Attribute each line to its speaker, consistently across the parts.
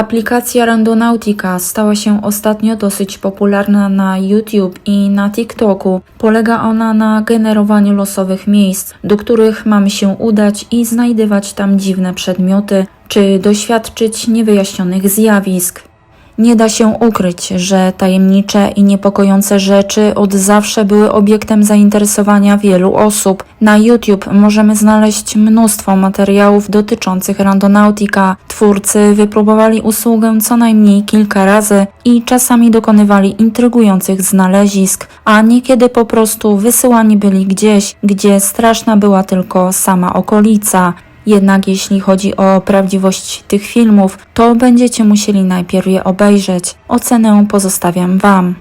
Speaker 1: Aplikacja Randonautica stała się ostatnio dosyć popularna na YouTube i na TikToku. Polega ona na generowaniu losowych miejsc, do których mamy się udać i znajdywać tam dziwne przedmioty, czy doświadczyć niewyjaśnionych zjawisk. Nie da się ukryć, że tajemnicze i niepokojące rzeczy od zawsze były obiektem zainteresowania wielu osób. Na YouTube możemy znaleźć mnóstwo materiałów dotyczących randonautika. Twórcy wypróbowali usługę co najmniej kilka razy i czasami dokonywali intrygujących znalezisk, a niekiedy po prostu wysyłani byli gdzieś, gdzie straszna była tylko sama okolica. Jednak jeśli chodzi o prawdziwość tych filmów, to będziecie musieli najpierw je obejrzeć. Ocenę pozostawiam Wam.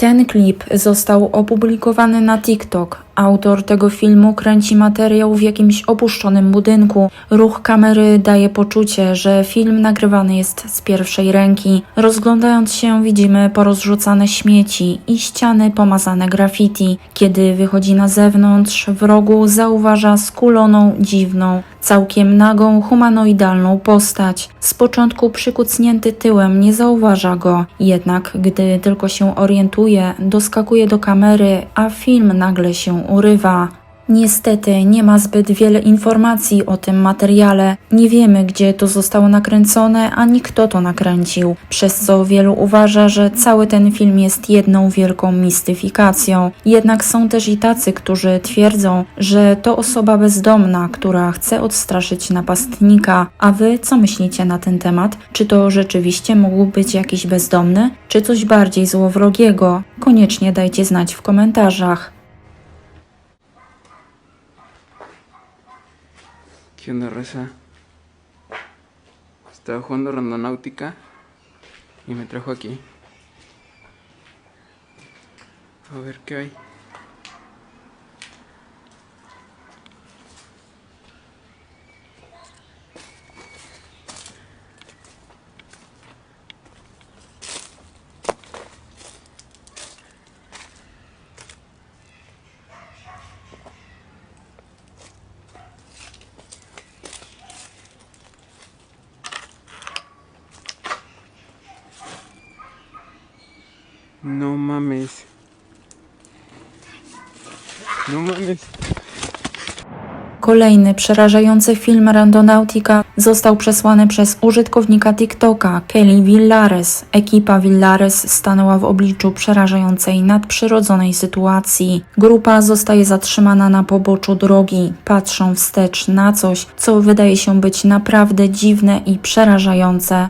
Speaker 1: Ten klip został opublikowany na TikTok. Autor tego filmu kręci materiał w jakimś opuszczonym budynku. Ruch kamery daje poczucie, że film nagrywany jest z pierwszej ręki. Rozglądając się, widzimy porozrzucane śmieci i ściany pomazane graffiti. Kiedy wychodzi na zewnątrz, w rogu zauważa skuloną, dziwną, całkiem nagą, humanoidalną postać. Z początku przykucnięty tyłem nie zauważa go, jednak gdy tylko się orientuje, doskakuje do kamery, a film nagle się urywa. Niestety nie ma zbyt wiele informacji o tym materiale. Nie wiemy, gdzie to zostało nakręcone, ani kto to nakręcił, przez co wielu uważa, że cały ten film jest jedną wielką mistyfikacją. Jednak są też i tacy, którzy twierdzą, że to osoba bezdomna, która chce odstraszyć napastnika. A wy co myślicie na ten temat? Czy to rzeczywiście mógł być jakiś bezdomny, czy coś bardziej złowrogiego? Koniecznie dajcie znać w komentarzach.
Speaker 2: ¿Qué onda, raza? Estaba jugando randonáutica y me trajo aquí. A ver qué hay. No mames. No mames.
Speaker 1: Kolejny przerażający film Randonautica został przesłany przez użytkownika TikToka Kelly Villares. Ekipa Villares stanęła w obliczu przerażającej nadprzyrodzonej sytuacji. Grupa zostaje zatrzymana na poboczu drogi. Patrzą wstecz na coś, co wydaje się być naprawdę dziwne i przerażające.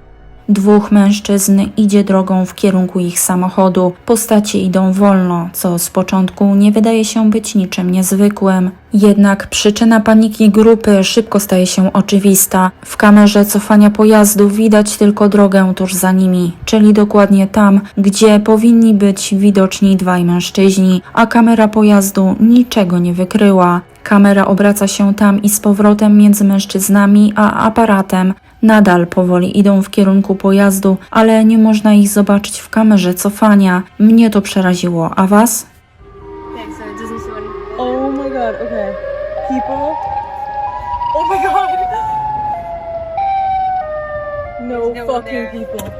Speaker 1: Dwóch mężczyzn idzie drogą w kierunku ich samochodu. Postacie idą wolno, co z początku nie wydaje się być niczym niezwykłym. Jednak przyczyna paniki grupy szybko staje się oczywista. W kamerze cofania pojazdu widać tylko drogę tuż za nimi, czyli dokładnie tam, gdzie powinni być widoczni dwaj mężczyźni, a kamera pojazdu niczego nie wykryła. Kamera obraca się tam i z powrotem między mężczyznami a aparatem. Nadal powoli idą w kierunku pojazdu, ale nie można ich zobaczyć w kamerze cofania. Mnie to przeraziło, a was?
Speaker 3: Okay, so it doesn't show any.
Speaker 4: Oh my god, okay. People. Oh my god! No,
Speaker 3: There's no one
Speaker 4: fucking
Speaker 3: there.
Speaker 4: people.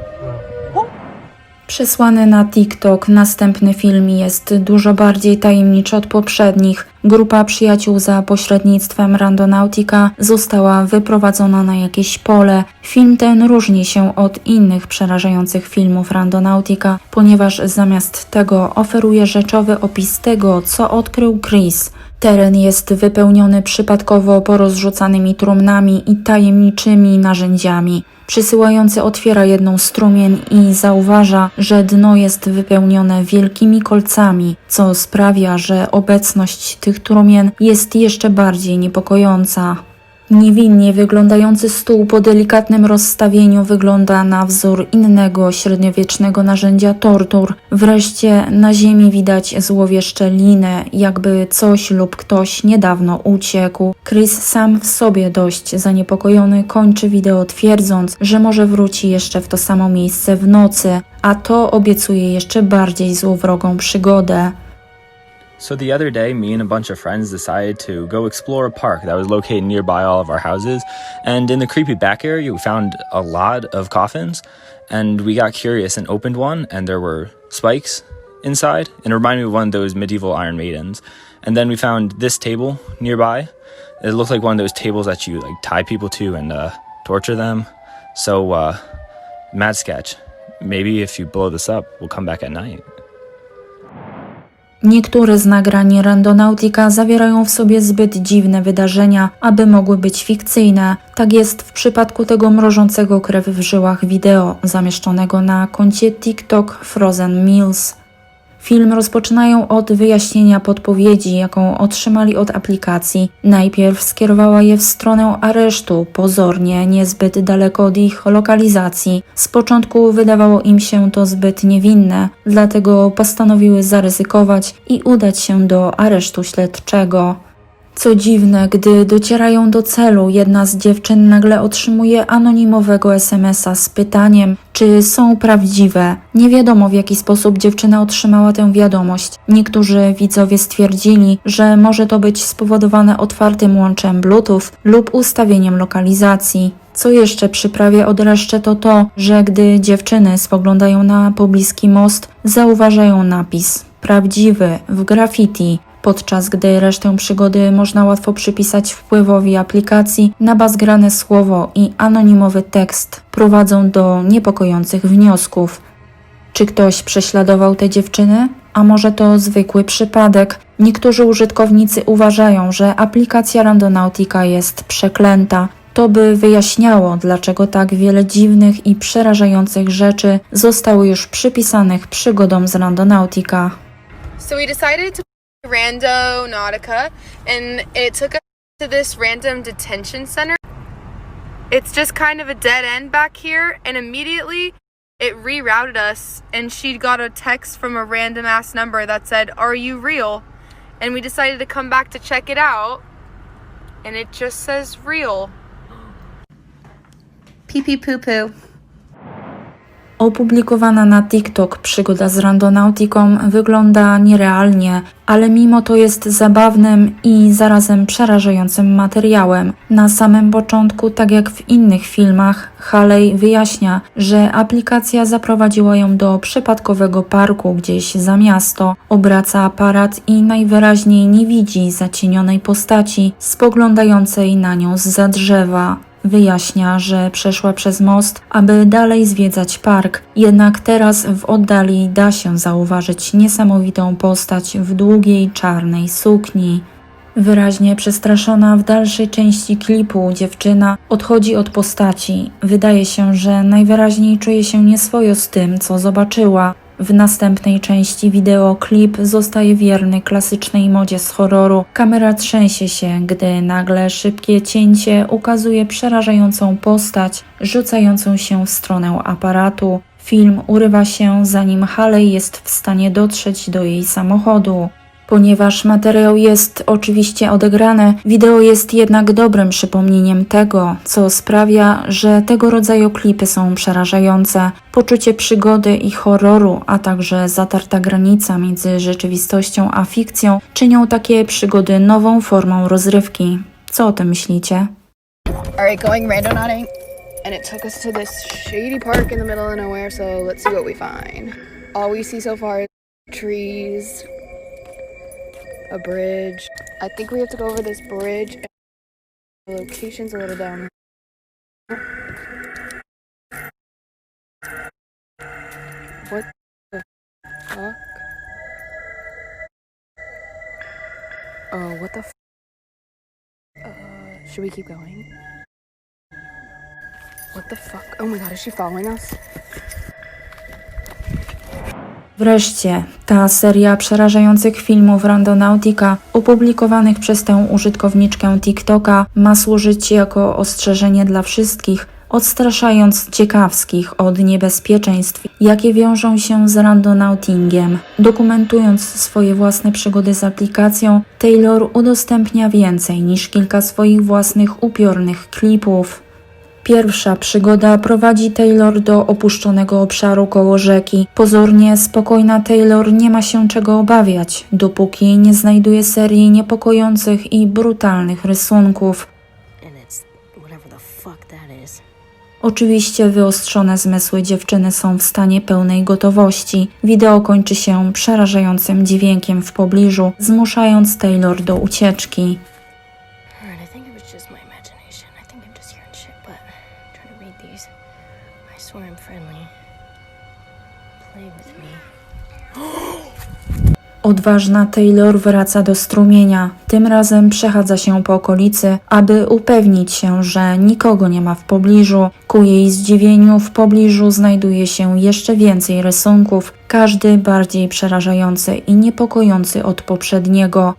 Speaker 1: Przesłany na TikTok następny film jest dużo bardziej tajemniczy od poprzednich. Grupa przyjaciół za pośrednictwem Randonautica została wyprowadzona na jakieś pole. Film ten różni się od innych przerażających filmów Randonautica, ponieważ zamiast tego oferuje rzeczowy opis tego, co odkrył Chris. Teren jest wypełniony przypadkowo porozrzucanymi trumnami i tajemniczymi narzędziami. Przysyłający otwiera jedną strumień i zauważa, że dno jest wypełnione wielkimi kolcami, co sprawia, że obecność tych trumien jest jeszcze bardziej niepokojąca. Niewinnie wyglądający stół po delikatnym rozstawieniu wygląda na wzór innego średniowiecznego narzędzia tortur. Wreszcie na ziemi widać złowieszcze liny, jakby coś lub ktoś niedawno uciekł. Chris sam w sobie dość zaniepokojony kończy wideo twierdząc, że może wróci jeszcze w to samo miejsce w nocy, a to obiecuje jeszcze bardziej złowrogą przygodę.
Speaker 5: So the other day, me and a bunch of friends decided to go explore a park that was located nearby all of our houses. And in the creepy back area, we found a lot of coffins. And we got curious and opened one, and there were spikes inside, and it reminded me of one of those medieval Iron Maidens. And then we found this table nearby. It looked like one of those tables that you like tie people to and uh, torture them. So, uh, mad sketch. Maybe if you blow this up, we'll come back at night.
Speaker 1: Niektóre z nagrań Randonautica zawierają w sobie zbyt dziwne wydarzenia, aby mogły być fikcyjne. Tak jest w przypadku tego mrożącego krew w żyłach wideo zamieszczonego na koncie TikTok Frozen Meals. Film rozpoczynają od wyjaśnienia podpowiedzi, jaką otrzymali od aplikacji. Najpierw skierowała je w stronę aresztu, pozornie niezbyt daleko od ich lokalizacji. Z początku wydawało im się to zbyt niewinne, dlatego postanowiły zaryzykować i udać się do aresztu śledczego. Co dziwne, gdy docierają do celu, jedna z dziewczyn nagle otrzymuje anonimowego SMS-a z pytaniem, czy są prawdziwe. Nie wiadomo w jaki sposób dziewczyna otrzymała tę wiadomość. Niektórzy widzowie stwierdzili, że może to być spowodowane otwartym łączem Bluetooth lub ustawieniem lokalizacji. Co jeszcze przyprawia odreszcze to to, że gdy dziewczyny spoglądają na pobliski most, zauważają napis prawdziwy w graffiti, podczas gdy resztę przygody można łatwo przypisać wpływowi aplikacji na bazgrane słowo i anonimowy tekst prowadzą do niepokojących wniosków. Czy ktoś prześladował te dziewczyny? A może to zwykły przypadek? Niektórzy użytkownicy uważają, że aplikacja Randonautica jest przeklęta. To by wyjaśniało, dlaczego tak wiele dziwnych i przerażających rzeczy zostało już przypisanych przygodom z Randonautica.
Speaker 3: So we decided to Rando Nautica, and it took us to this random detention center. It's just kind of a dead end back here, and immediately it rerouted us, and she got a text from a random ass number that said, Are you real? And we decided to come back to check it out, and it just says real. Pee pee poo poo.
Speaker 1: Opublikowana na TikTok przygoda z randonautiką wygląda nierealnie, ale mimo to jest zabawnym i zarazem przerażającym materiałem. Na samym początku, tak jak w innych filmach, Haley wyjaśnia, że aplikacja zaprowadziła ją do przypadkowego parku gdzieś za miasto, obraca aparat i najwyraźniej nie widzi zacienionej postaci spoglądającej na nią zza drzewa. Wyjaśnia, że przeszła przez most, aby dalej zwiedzać park, jednak teraz w oddali da się zauważyć niesamowitą postać w długiej czarnej sukni. Wyraźnie przestraszona w dalszej części klipu dziewczyna odchodzi od postaci. Wydaje się, że najwyraźniej czuje się nieswojo z tym, co zobaczyła. W następnej części wideo klip zostaje wierny klasycznej modzie z horroru. Kamera trzęsie się, gdy nagle szybkie cięcie ukazuje przerażającą postać rzucającą się w stronę aparatu. Film urywa się, zanim Haley jest w stanie dotrzeć do jej samochodu. Ponieważ materiał jest oczywiście odegrany, wideo jest jednak dobrym przypomnieniem tego, co sprawia, że tego rodzaju klipy są przerażające. Poczucie przygody i horroru, a także zatarta granica między rzeczywistością a fikcją czynią takie przygody nową formą rozrywki. Co o tym myślicie?
Speaker 3: To trees, a bridge. I think we have to go over this bridge. The location's a little down. What the fuck? Oh, what the uh, should we keep going? What the fuck? Oh my god, is she following us?
Speaker 1: Wreszcie, ta seria przerażających filmów Randonautica, opublikowanych przez tę użytkowniczkę TikToka, ma służyć jako ostrzeżenie dla wszystkich, odstraszając ciekawskich od niebezpieczeństw, jakie wiążą się z randonautingiem. Dokumentując swoje własne przygody z aplikacją, Taylor udostępnia więcej niż kilka swoich własnych upiornych klipów. Pierwsza przygoda prowadzi Taylor do opuszczonego obszaru koło rzeki. Pozornie spokojna Taylor nie ma się czego obawiać, dopóki nie znajduje serii niepokojących i brutalnych rysunków. Oczywiście wyostrzone zmysły dziewczyny są w stanie pełnej gotowości. Wideo kończy się przerażającym dźwiękiem w pobliżu, zmuszając Taylor do ucieczki. Odważna Taylor wraca do strumienia. Tym razem przechadza się po okolicy, aby upewnić się, że nikogo nie ma w pobliżu. Ku jej zdziwieniu w pobliżu znajduje się jeszcze więcej rysunków, każdy bardziej przerażający i niepokojący od poprzedniego.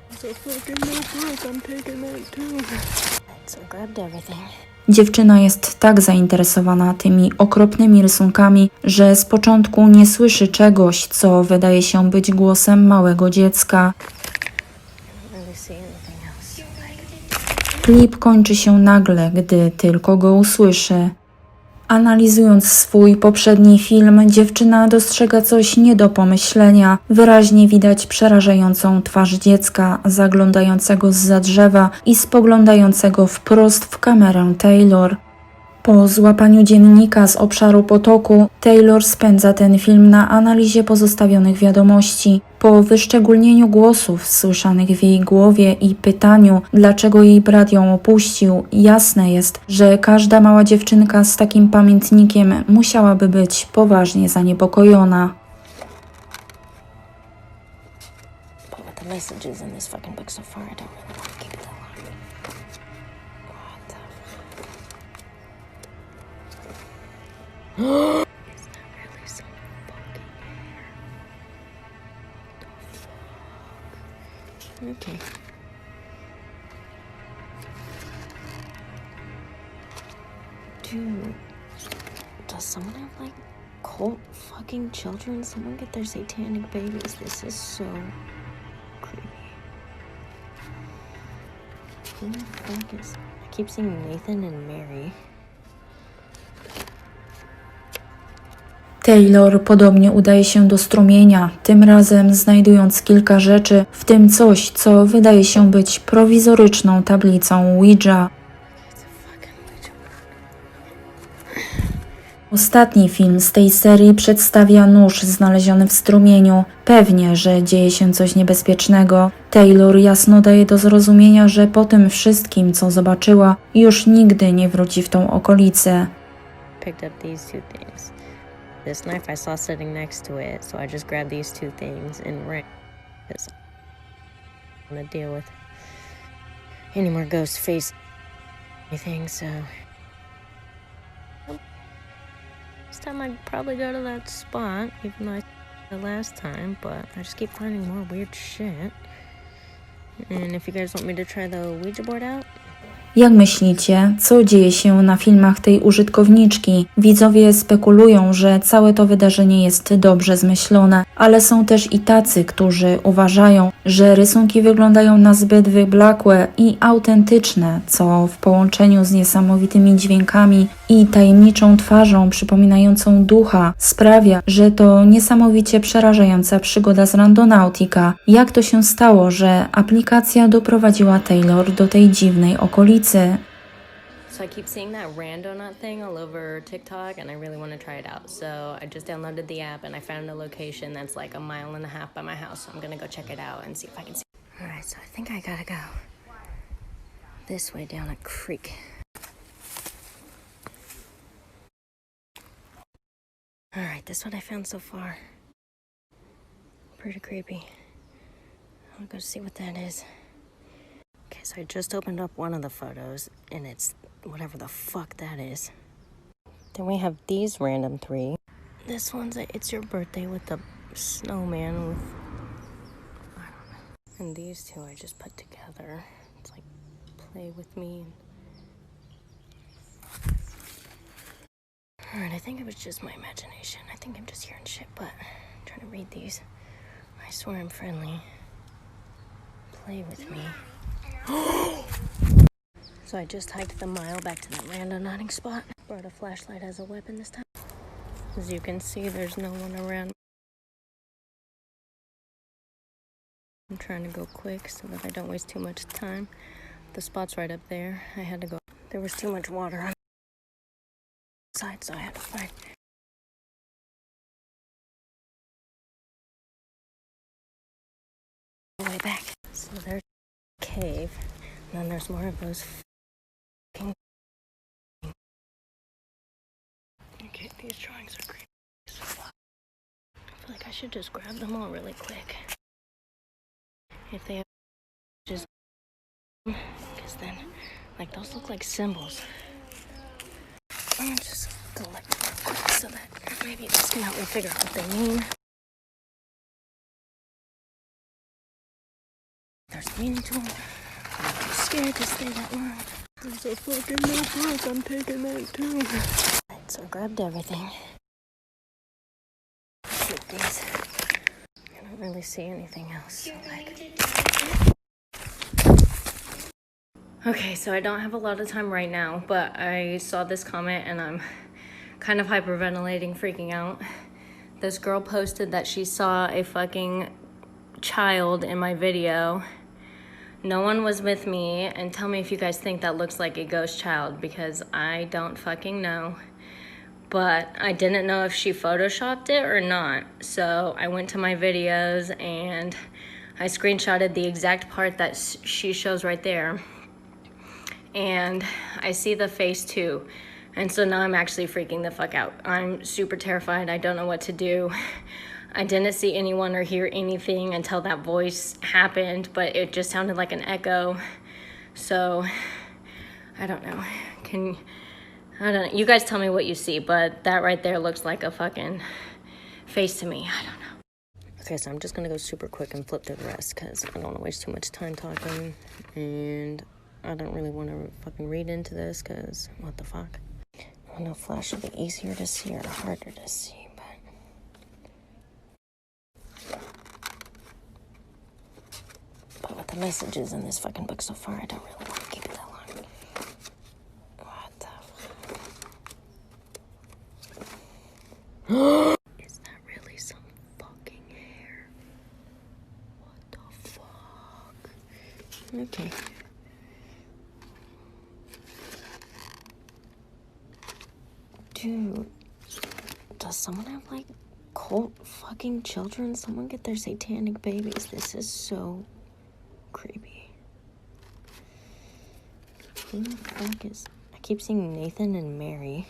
Speaker 6: So.
Speaker 1: Dziewczyna jest tak zainteresowana tymi okropnymi rysunkami, że z początku nie słyszy czegoś, co wydaje się być głosem małego dziecka. Klip kończy się nagle, gdy tylko go usłyszy. Analizując swój poprzedni film, dziewczyna dostrzega coś nie do pomyślenia. Wyraźnie widać przerażającą twarz dziecka, zaglądającego z drzewa i spoglądającego wprost w kamerę Taylor. Po złapaniu dziennika z obszaru potoku, Taylor spędza ten film na analizie pozostawionych wiadomości. Po wyszczególnieniu głosów słyszanych w jej głowie i pytaniu, dlaczego jej brat ją opuścił, jasne jest, że każda mała dziewczynka z takim pamiętnikiem musiałaby być poważnie zaniepokojona.
Speaker 6: The? Fucking children? Someone get their satanic babies. This is so creepy. Who the fuck is. I keep seeing Nathan and Mary.
Speaker 1: Taylor podobnie udaje się do strumienia, tym razem znajdując kilka rzeczy, w tym coś, co wydaje się być prowizoryczną tablicą Ouija. Ostatni film z tej serii przedstawia nóż znaleziony w strumieniu. Pewnie, że dzieje się coś niebezpiecznego. Taylor jasno daje do zrozumienia, że po tym wszystkim, co zobaczyła, już nigdy nie wróci w tą okolicę.
Speaker 6: I any more ghost face anything, so. Time I'd probably go to that spot, even though I the last time, but I just keep finding more weird shit. And if you guys want me to try the Ouija board out,
Speaker 1: Jak myślicie, co dzieje się na filmach tej użytkowniczki? Widzowie spekulują, że całe to wydarzenie jest dobrze zmyślone, ale są też i tacy, którzy uważają, że rysunki wyglądają na zbyt wyblakłe i autentyczne, co w połączeniu z niesamowitymi dźwiękami i tajemniczą twarzą przypominającą ducha sprawia, że to niesamowicie przerażająca przygoda z Randonautica. Jak to się stało, że aplikacja doprowadziła Taylor do tej dziwnej okolicy?
Speaker 6: So I keep seeing that Randonut thing all over TikTok, and I really want to try it out. So I just downloaded the app, and I found a location that's like a mile and a half by my house. So I'm gonna go check it out and see if I can see. All right, so I think I gotta go this way down a creek. All right, this is what I found so far. Pretty creepy. I'll go see what that is. Okay, so I just opened up one of the photos, and it's whatever the fuck that is. Then we have these random three. This one's a It's Your Birthday with the snowman with. I don't know. And these two I just put together. It's like play with me. Alright, I think it was just my imagination. I think I'm just hearing shit, but I'm trying to read these. I swear I'm friendly. Play with me. So I just hiked the mile back to that random nodding spot. brought a flashlight as a weapon this time. As you can see, there's no one around. I'm trying to go quick so that I don't waste too much time. The spot's right up there. I had to go. There was too much water side, so I had to find. the way back. So there's a cave, and then there's more of those. Okay, these drawings are fuck. I feel like I should just grab them all really quick. If they just because then, like those look like symbols. I'll just collect them quick so that maybe this can help me figure out what they mean. There's meaning to them. I'm too scared to stay that long. There's a fucking notebook. I'm taking that too. Right, so I grabbed everything. Keep these. I don't really see anything else. So like. Okay, so I don't have a lot of time right now, but I saw this comment and I'm kind of hyperventilating, freaking out. This girl posted that she saw a fucking child in my video. No one was with me, and tell me if you guys think that looks like a ghost child because I don't fucking know. But I didn't know if she photoshopped it or not. So I went to my videos and I screenshotted the exact part that she shows right there and I see the face too. And so now I'm actually freaking the fuck out. I'm super terrified. I don't know what to do. I didn't see anyone or hear anything until that voice happened, but it just sounded like an echo. So I don't know. Can I don't know. You guys tell me what you see, but that right there looks like a fucking face to me. I don't know. Okay, so I'm just gonna go super quick and flip through the rest because I don't want to waste too much time talking, and I don't really want to fucking read into this because what the fuck. I know flash would be easier to see or harder to see, but. But with the messages in this fucking book so far, I don't really want to keep it that long. What the fuck? Is that really some fucking hair? What the fuck? Okay. Dude, does someone have like cult fucking children? Someone get their satanic babies. This is so creepy. Who the fuck is. I keep seeing Nathan and Mary.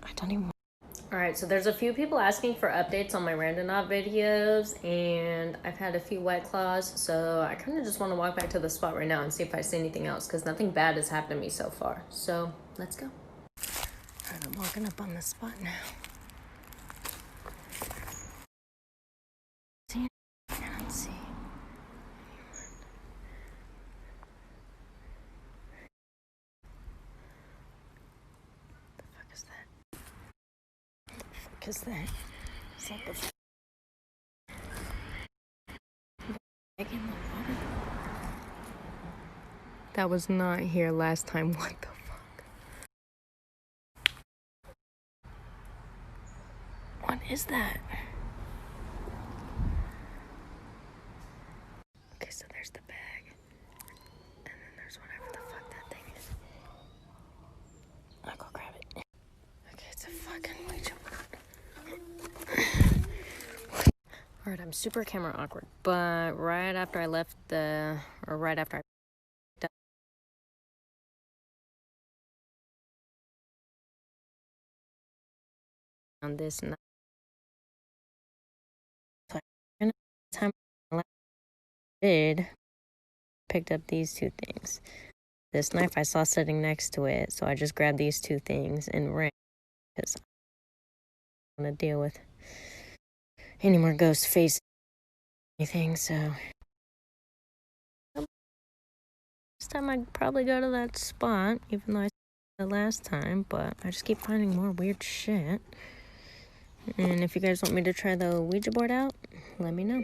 Speaker 6: I don't even. Alright, so there's a few people asking for updates on my Randonaut videos, and I've had a few white claws, so I kind of just want to walk back to the spot right now and see if I see anything else, because nothing bad has happened to me so far. So, let's go. Alright, I'm walking up on the spot now. See? I don't see. The fuck is that? The fuck is that? Is that the? That was not here last time. What the fuck? What is that? Okay, so there's the bag. And then there's whatever the fuck that thing is. I'll go grab it. Okay, it's a fucking Ouija. Alright, I'm super camera awkward, but right after I left the, or right after I on this and time I did picked up these two things. This knife I saw sitting next to it, so I just grabbed these two things and ran because I don't want to deal with any more ghost face anything. So this time I'd probably go to that spot, even though I saw the last time. But I just keep finding more weird shit. And if you guys want me to try the Ouija board out, let me know.